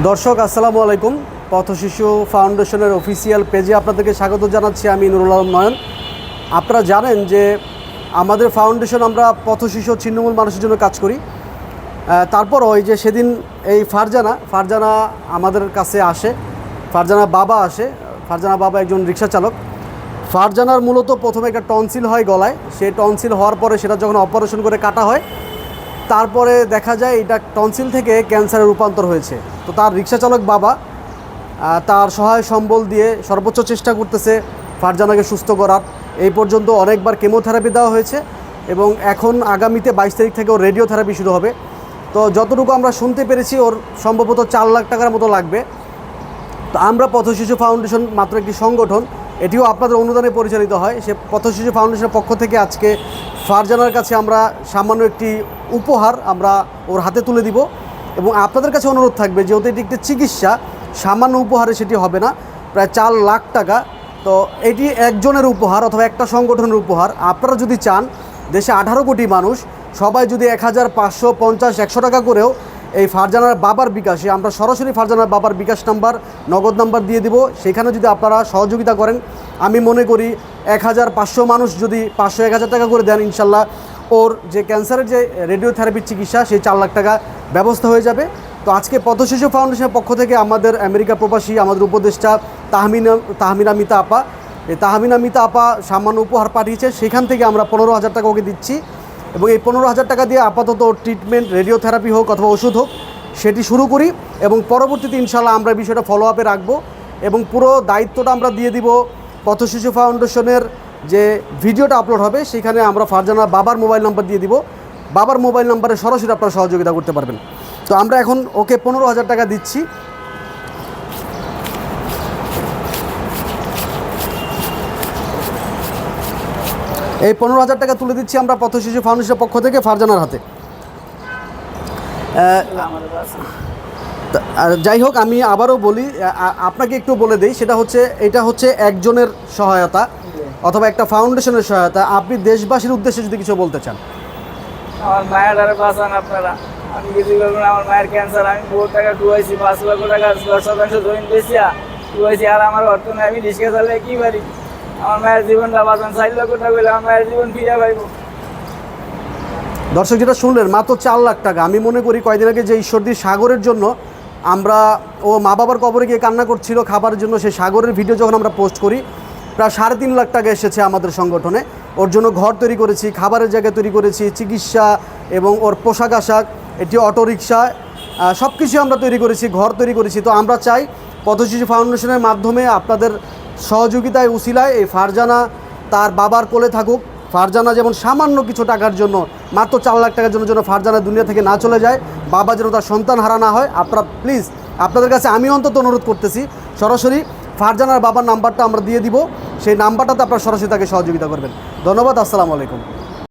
দর্শক, আসসালামু আলাইকুম। পথ শিশু ফাউন্ডেশনের অফিসিয়াল পেজে আপনাদেরকে স্বাগত জানাচ্ছি আমি নুরুল আলম নয়ন। আপনারা জানেন যে আমাদের ফাউন্ডেশন, আমরা পথ শিশু ছিন্নমূল মানুষের জন্য কাজ করি। তারপর ওই যে সেদিন এই ফারজানা ফারজানা আমাদের কাছে আসে, ফারজানা বাবা আসে, ফারজানা বাবা একজন রিক্সা চালক। ফারজানার মূলত প্রথমে একটা টনসিল হয় গলায়, সেই টনসিল হওয়ার পরে সেটা যখন অপারেশন করে কাটা হয় তারপরে দেখা যায় এটা টনসিল থেকে ক্যান্সারে রূপান্তর হয়েছে। তো তার রিক্সা চালক বাবা তার সহায় সম্বল দিয়ে সর্বোচ্চ চেষ্টা করতেছে ফারজানাকে সুস্থ করার। এই পর্যন্ত অনেকবার কেমোথেরাপি দেওয়া হয়েছে এবং এখন আগামীতে বাইশ তারিখ থেকে ওর রেডিও থেরাপি শুরু হবে। তো যতটুকু আমরা শুনতে পেরেছি, ওর সম্ভবত চার লাখ টাকার মতো লাগবে। তো আমরা পথশিশু ফাউন্ডেশন মাত্র একটি সংগঠন এটিও আপনাদের অনুদানে পরিচালিত হয়। সে পথশিশু ফাউন্ডেশনের পক্ষ থেকে আজকে ফারজানার কাছে আমরা সামান্য একটি উপহার আমরা ওর হাতে তুলে দিব এবং আপনাদের কাছে অনুরোধ থাকবে, যেহেতু এটি একটি চিকিৎসা, সামান্য উপহারে সেটি হবে না, প্রায় চার লাখ টাকা। তো এটি একজনের উপহার অথবা একটা সংগঠনের উপহার। আপনারা যদি চান, দেশে আঠারো কোটি মানুষ, সবাই যদি এক হাজার পাঁচশো পঞ্চাশ, একশো টাকা করেও এই ফারজানার বাবার বিকাশে আমরা সরাসরি ফারজানার বাবার বিকাশ নাম্বার, নগদ নাম্বার দিয়ে দিব। সেখানে যদি আপনারা সহযোগিতা করেন, আমি মনে করি এক হাজার পাঁচশো মানুষ যদি পাঁচশো এক হাজার টাকা করে দেন, ইনশাল্লাহ ওর যে ক্যান্সারের যে রেডিওথেরাপির চিকিৎসা, সেই চার লাখ টাকা ব্যবস্থা হয়ে যাবে। তো আজকে পথশিশু ফাউন্ডেশনের পক্ষ থেকে আমাদের আমেরিকা প্রবাসী, আমাদের উপদেষ্টা তাহমিনা তাহমিনা মিতা আপা, এই তাহমিনা মিতা আপা সামান্য উপহার পাঠিয়েছে। সেখান থেকে আমরা পনেরো হাজার টাকা ওকে দিচ্ছি। এবং এই পনেরো হাজার টাকা দিয়ে আপাতত ট্রিটমেন্ট রেডিওথেরাপি হোক অথবা ওষুধ হোক, সেটি শুরু করি এবং পরবর্তীতে ইনশাল্লাহ আমরা বিষয়টা ফলো আপে রাখব এবং পুরো দায়িত্বটা আমরা দিয়ে দিব পথশিশু ফাউন্ডেশনের যে ভিডিওটা আপলোড হবে, সেখানে আমরা ফারজানা বাবার মোবাইল নাম্বার দিয়ে দিব। বাবার মোবাইল নাম্বারে সরাসরি আপনারা সহযোগিতা করতে পারবেন। তো আমরা এখন ওকে পনেরো হাজার টাকা দিচ্ছি। এই পনেরো হাজার টাকা তুলে দিচ্ছি আমরা পথশিশু ফাউন্ডেশনের পক্ষ থেকে ফারজানার হাতে। যাই হোক, আমি আবারও বলি আপনাকে একটু বলে দিই, সেটা হচ্ছে, এটা হচ্ছে একজনের সহায়তা অথবা একটা ফাউন্ডেশনের সহায়তা। আপনি দেশবাসীর উদ্দেশ্যে যদি কিছু বলতে চান। আমার মায়ের দ্বারা বাঁচান আপনারা। আমি কিছু করব আমার মায়ের ক্যান্সার আমি বহু টাকা ডুবাইছি, পাঁচ লক্ষ টাকা, দশ শতাংশ বেশিয়া ডুবাইছি, আর আমার অর্থ আমি রিক্সা চালালে কি পারি দর্শক, যেটা শুনলেন, মাত্র চার লাখ টাকা। আমি মনে করি কয়দিন আগে যে ঈশ্বরদীর সাগরের জন্য আমরা ও মা বাবার কবরে গিয়ে কান্না করছিল খাবারের জন্য, সেই সাগরের ভিডিও যখন আমরা পোস্ট করি, প্রায় সাড়ে তিন লাখ টাকা এসেছে আমাদের সংগঠনে। ওর জন্য ঘর তৈরি করেছি, খাবারের জায়গা তৈরি করেছি, চিকিৎসা এবং ওর পোশাক আশাক এটি অটোরিকশা সব কিছু আমরা তৈরি করেছি, ঘর তৈরি করেছি। তো আমরা চাই পথশিশু ফাউন্ডেশনের মাধ্যমে আপনাদের সহযোগিতায় উসিলায় এই ফারজানা তার বাবার কোলে থাকুক। ফারজানা যেমন সামান্য কিছু টাকার জন্য, মাত্র চার লাখ টাকার জন্য যেন ফারজানা দুনিয়া থেকে না চলে যায়, বাবা যেন তার সন্তান হারা না হয়, আপনারা প্লিজ আপনাদের কাছে আমি অন্তত অনুরোধ করতেছি, সরাসরি ফারজানার বাবার নাম্বারটা আমরা দিয়ে দিব, সেই নাম্বারটাতে আপনারা সরাসরি তাকে সহযোগিতা করবেন। ধন্যবাদ, আসসালামু আলাইকুম।